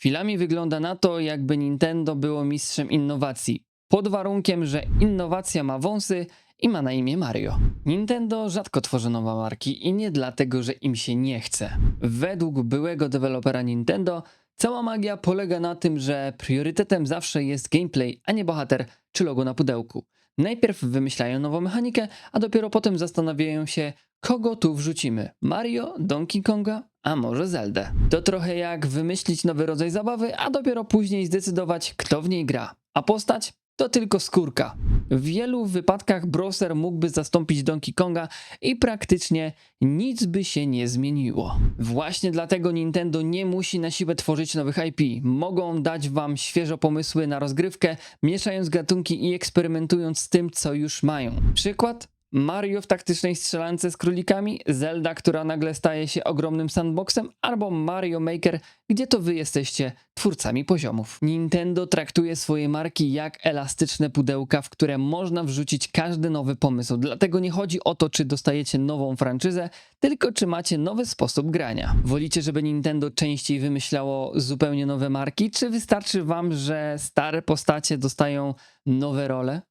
Chwilami wygląda na to, jakby Nintendo było mistrzem innowacji. Pod warunkiem, że innowacja ma wąsy i ma na imię Mario. Nintendo rzadko tworzy nowe marki i nie dlatego, że im się nie chce. Według byłego dewelopera Nintendo, cała magia polega na tym, że priorytetem zawsze jest gameplay, a nie bohater czy logo na pudełku. Najpierw wymyślają nową mechanikę, a dopiero potem zastanawiają się, kogo tu wrzucimy. Mario, Donkey Konga, a może Zeldę. To trochę jak wymyślić nowy rodzaj zabawy, a dopiero później zdecydować, kto w niej gra. A postać? To tylko skórka. W wielu wypadkach Browser mógłby zastąpić Donkey Konga i praktycznie nic by się nie zmieniło. Właśnie dlatego Nintendo nie musi na siłę tworzyć nowych IP. Mogą dać wam świeżo pomysły na rozgrywkę, mieszając gatunki i eksperymentując z tym, co już mają. Przykład? Mario w taktycznej strzelance z królikami, Zelda, która nagle staje się ogromnym sandboxem, albo Mario Maker, gdzie to wy jesteście twórcami poziomów. Nintendo traktuje swoje marki jak elastyczne pudełka, w które można wrzucić każdy nowy pomysł. Dlatego nie chodzi o to, czy dostajecie nową franczyzę, tylko czy macie nowy sposób grania. Wolicie, żeby Nintendo częściej wymyślało zupełnie nowe marki, czy wystarczy wam, że stare postacie dostają nowe role?